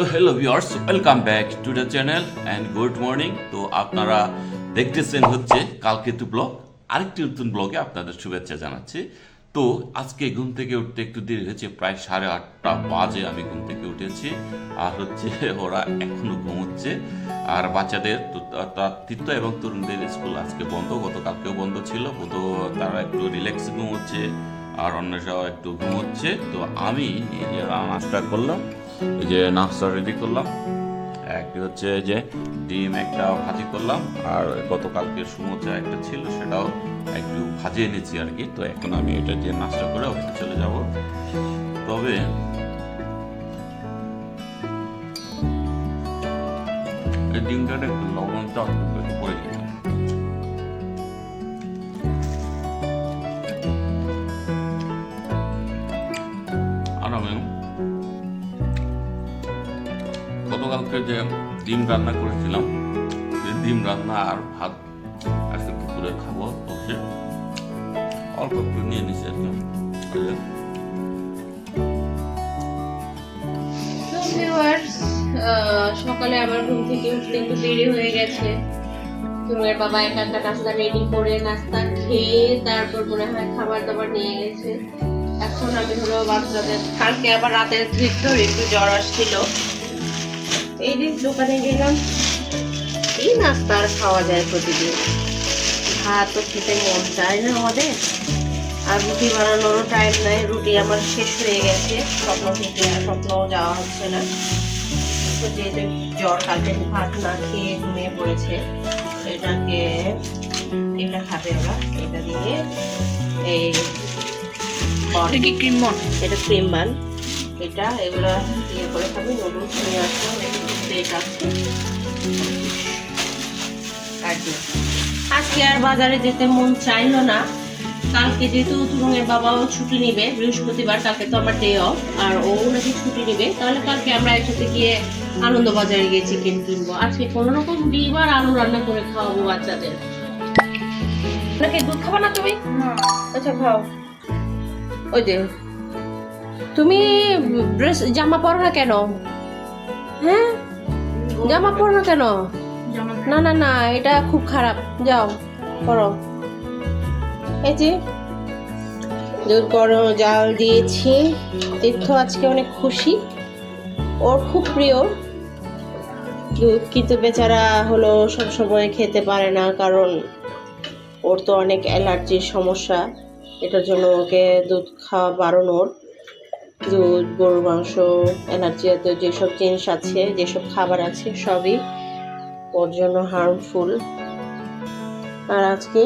তো hello viewers welcome back to the channel and good morning তো আপনারা দেখতেছেন হচ্ছে কালকেতু ব্লগ, আরেকটি নতুন ব্লগে আপনাদের শুভেচ্ছা জানাচ্ছি। তো আজকে ঘুম থেকে উঠতে একটু দেরি হয়েছে, প্রায় সাড়ে আটটা বাজে আমি ঘুম থেকে উঠেছি। আর হচ্ছে ওরা এখনও ঘুমোচ্ছে। আর বাচ্চাদের তো তা- তা- এবং তরুণদের স্কুল আজকে বন্ধ, গতকালকেও বন্ধ ছিল। তো তারা একটু রিল্যাক্স ঘুমোচ্ছে, আর অন্যরাও একটু ঘুমোচ্ছে। তো আমি নাস্তা করলাম এই যে নাস্তা রেডি করলাম। একটি হচ্ছে যে ডিম একটা ভাজি করলাম, আর গতকালকে সমুচা একটা ছিল, সেটাও একটু ভাজিয়ে নিয়েছি আর কি। তো এখন আমি এটা দিয়ে নাস্তা করে অফিসে চলে যাব। তবে এই ডিমটার একটু লবণটা করে আর আমি গতকালকে যে ডিম রান্না করেছিলাম সেই ডিম রান্না আর ভাত, আজকে দুপুরে খাব তো সে অল্প একটু নিয়ে নিছি আর কি। যে। সকালে আমার ঘুম থেকে উঠতে একটু দেরি হয়ে গেছে। তোমার বাবা একা একা নাস্তা রেডি করে নাস্তা খেয়ে তারপর মনে হয় খাবার দাবার নিয়ে গেছে। এখন আমি হলো বাচ্চাদের, কালকে আবার রাতের ভিতর একটু জ্বর আসছিল। এই যে দোকানে গেলাম এই নাস্তা আর খাওয়া যায় প্রতিদিন। ভাত তো খেতে মন চায় না আমাদের। আর রুটি বানানোরও টাইম নাই রুটি আমার শেষ হয়ে গেছে। স্বপ্ন থেকে আর স্বপ্নও যাওয়া হচ্ছে না। তো যেহেতু জ্বর কালকে ভাত না খেয়ে ঘুমিয়ে পড়েছে এটাকে এটা খাবে ওরা এটা দিয়ে এই ক্রিম এটা ক্রিম বান এটা এগুলো ইয়ে করে খাবে নুডলস নিয়ে আসলাম আছে আজকে আর বাজারে যেতে মন চাইলো না। কালকে যেহেতু তুরুঙের বাবাও ছুটি নিবে বৃহস্পতিবার কালকে তো আমার ডে অফ আর ও নাকি ছুটি নিবে তাহলে কালকে আমরা একসাথে গিয়ে আনন্দ বাজারে গিয়ে চিকেন কিনবো। আজকে কোনো রকম ডিম আর আলু রান্না করে খাওয়াবো বাচ্চাদের। নাকি দুধ খাবা না তুমি? আচ্ছা খাও। ওই যে তুমি ড্রেস জামা পরো না কেন? হ্যাঁ? জামা পরো না কেন? না না না এটা খুব খারাপ। যাও পরো। এই যে দুধ গরম জাল দিয়েছি। তীর্থ আজকে অনেক খুশি। ওর খুব প্রিয়। দুধ কিন্তু বেচারা হলো সব সময় খেতে পারে না কারণ ওর তো অনেক অ্যালার্জির সমস্যা। এটার জন্য ওকে দুধ খাওয়া বারণর দুধ, গরুর মাংস অ্যালার্জি জাতীয় যেসব জিনিস আছে, যেসব খাবার আছে, সবই ওর জন্য হার্মফুল আর আজকে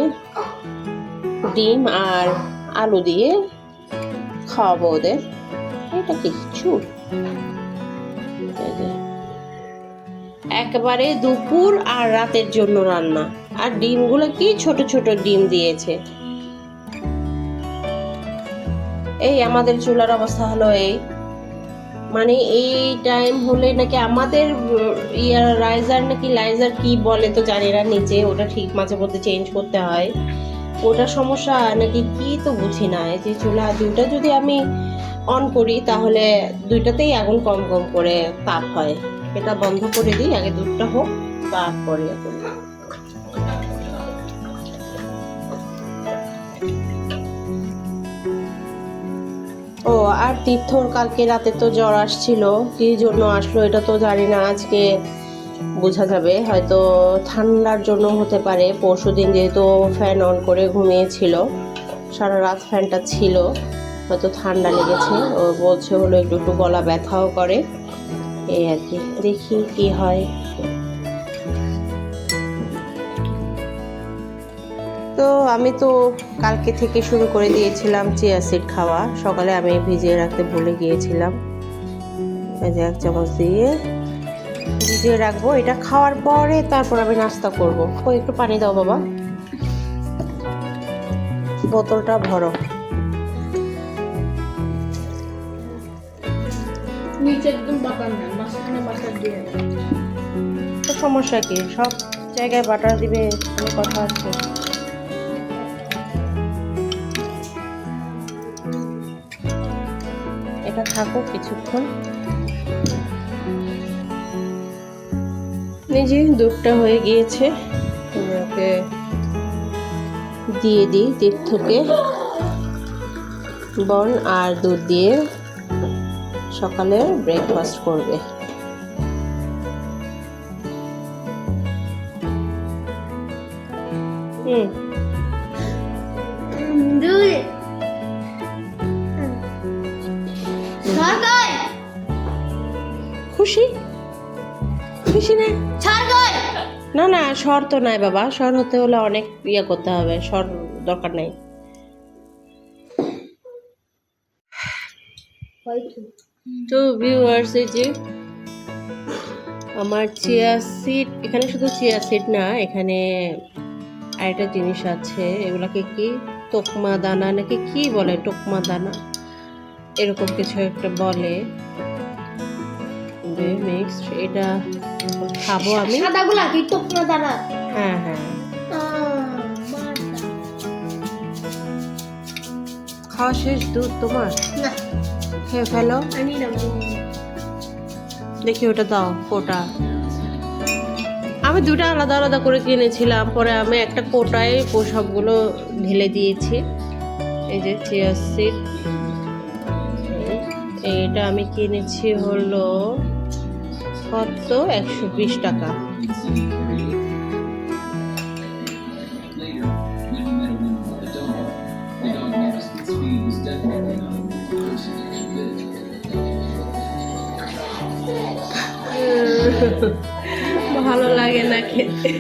ডিম আর আলু দিয়ে খাওয়াবো ওদের। এটা কি চুল এই যে। একেবারে দুপুর আর রাতের জন্য রান্না। আর ডিমগুলো কি ছোট ছোট ডিম দিয়েছে। এই আমাদের চুলার অবস্থা হলো এই। মানে এই টাইম হলে নাকি আমাদের ইয়ার রাইজার নাকি লাইজার কি বলে তো জানি না, নিচে ওটা ঠিক মাঝে মধ্যে চেঞ্জ করতে হয়। ওটা সমস্যা নাকি কি তো বুঝি না যে চুলা দুইটা যদি আমি অন করি তাহলে দুইটাতেই আগুন কম কম করে তাপ হয়। এটা বন্ধ করে দিই, আগে দুধটা হোক, তারপরে এখন ও, আর তীর্থর কালকে রাতে তো জ্বর আসছিল। কি জন্য আসলো এটা তো জানি না, আজকে বোঝা যাবে। হয়তো ঠান্ডার জন্য হতে পারে। পরশু দিন যেহেতু ফ্যান অন করে ঘুমিয়েছিল, সারা রাত ফ্যানটা ছিল, হয়তো ঠান্ডা লেগেছে। ও বলছে হলো একটু একটু গলা ব্যথাও করে। এই আর কি, দেখি কি হয়। তো আমি তো কালকে থেকে শুরু করে দিয়েছিলাম চিয়া সিড খাওয়া। সকালে আমি ভিজিয়ে রাখতে ভুলে গিয়েছিলাম। এক চামচ দিয়ে ভিজিয়ে রাখব। এটা খাওয়ার পরে তারপর আমি নাস্তা করব। ও একটু পানি দাও বাবা। বোতলটা ভরো। নিচে একদম বাটার না মাঝখানে বাটার দিয়ে তো সমস্যা কি? সব জায়গায় বাটার দিবে কোনো কথা আছে? এটা থাকুক কিছুক্ষণ। নিজে দুধটা হয়ে গিয়েছে। ওকে দিয়ে দিই তীর্থকে বন আর দুধ দিয়ে সকালে ব্রেকফাস্ট করবে। হুম। খুশি? খুশি না? সরকার না না স্বর তো নাই বাবা। স্বর হতে হলে অনেক ইয়ে করতে হবে স্বর দরকার নাই। তো ভিউয়ার্স এই যে আমার চিয়া সিড এখানে শুধু চিয়া সিড না এখানে আরেকটা জিনিস আছে এগুলাকে কি? তোকমা দানা নাকি কি বলে টোকমা দানা? এরকম কিছু একটা বলে। মিক্সড এটা খাব আমি। সাদাগুলা কি তোমরা দাঁড়া? হ্যাঁ হ্যাঁ। খাওয়া শেষ দুধ তোমার? না। খেয়ে ফেলো। আমি না দেখি ওটা দাও কোটা। আমি দুটো আলাদা আলাদা করে কিনেছিলাম পরে আমি একটা কোটায় সবগুলো ঢেলে দিয়েছি। এই যে চিয়ার সিড। এইটা আমি কিনেছি হলো কত একশো বিশ টাকা। ভালো লাগে না খেতে।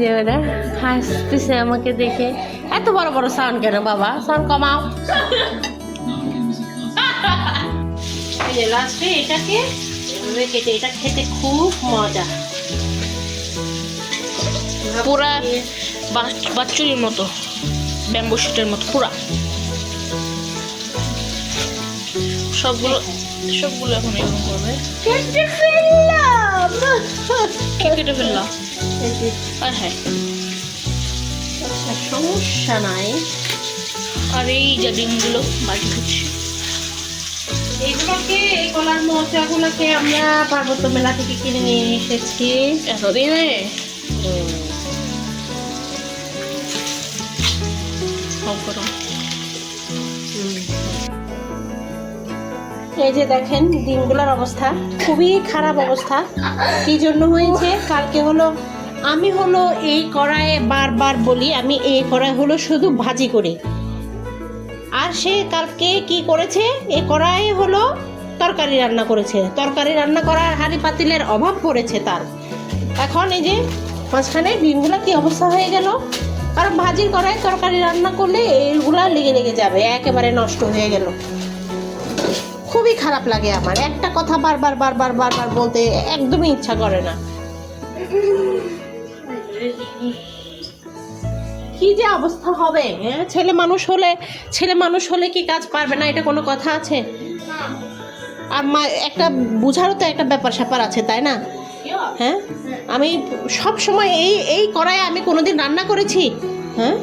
যে ওরা হাসতেছে আমাকে দেখে। এত বড় বড় সাউন্ড কেন বাবা? সাউন্ড কমাও। এটাকে এভাবে কেটে এটা খেতে খুব মজা। পুরা বাচ- বাচ্চুরির মতো ব্যাম্বু শুটের মতো পুরা। সবগুলো সবগুলো এখন এরকম করবে। কেটে ফেললাম। কেটে ফেললাম। আর হ্যাঁ। আচ্ছা, সমস্যা নাই। আর এই যে ডিমগুলো বাকি হচ্ছে এইগুলোকে এই কলার মোচাগুলোকে আমরা পার্বত্য মেলা থেকে কিনে নিয়ে এসেছি। এতদিনে? এই যে দেখেন দিনগুলোর অবস্থা। খুবই খারাপ অবস্থা। কি জন্য হয়েছে? কালকে হলো আমি হলো এই কড়াইয়ে বারবার বলি আমি এই কড়াই হলো শুধু ভাজি করি। আর সে কালকে কি করেছে? এ কড়াই হলো তরকারি রান্না করেছে। তরকারি রান্না করার হাঁড়ি পাতিলের অভাব পড়েছে তার। এখন এই যে মাঝখানে ডিমগুলো কি অবস্থা হয়ে গেল? কারণ ভাজির কড়াই তরকারি রান্না করলে এইগুলা লেগে লেগে যাবে, একেবারে নষ্ট হয়ে গেল। খুবই খারাপ লাগে আমার। একটা কথা বারবার বারবার বারবার বলতে একদমই ইচ্ছা করে না। কি যে অবস্থা হবে? ছেলে মানুষ হলে, ছেলে মানুষ হলে কি কাজ পারবে না? এটা কোনো কথা আছে? আর মা, একটা বুঝারও তো একটা ব্যাপার স্যাপার আছে, তাই না? হ্যাঁ? আমি সব সময় এই এই কড়াইয়ে আমি কোনোদিন রান্না করেছি? হ্যাঁ?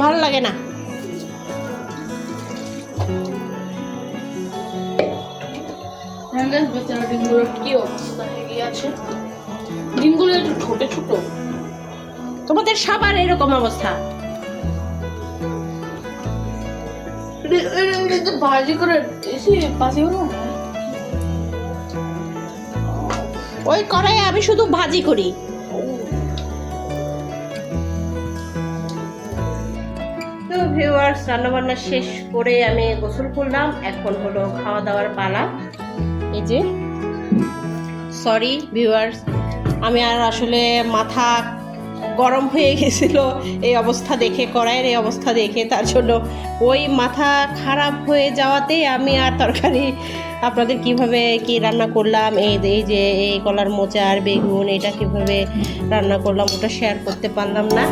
ভালো লাগে না। হয়ে ডিমগুলো একটু ছোট ছোট। তোমাদের সবার এরকম অবস্থা। ভাজি করে ওই কড়াইয়ে আমি শুধু ভাজি করি। তো ভিউয়ার্স রান্নাবান্না শেষ করে আমি গোসল করলাম। এখন হলো খাওয়া দাওয়ার পালা। এই যে সরি ভিউয়ার্স আমি আর আসলে মাথা গরম হয়ে গেছিল, এই অবস্থা দেখে, কড়াইয়ের এই অবস্থা দেখে। তার জন্য ওই মাথা খারাপ হয়ে যাওয়াতে আমি আর তরকারি, আপনাদের কীভাবে কি রান্না করলাম, এই এই যে, এই কলার মোচা আর বেগুন, এটা কীভাবে রান্না করলাম, ওটা শেয়ার করতে পারলাম না।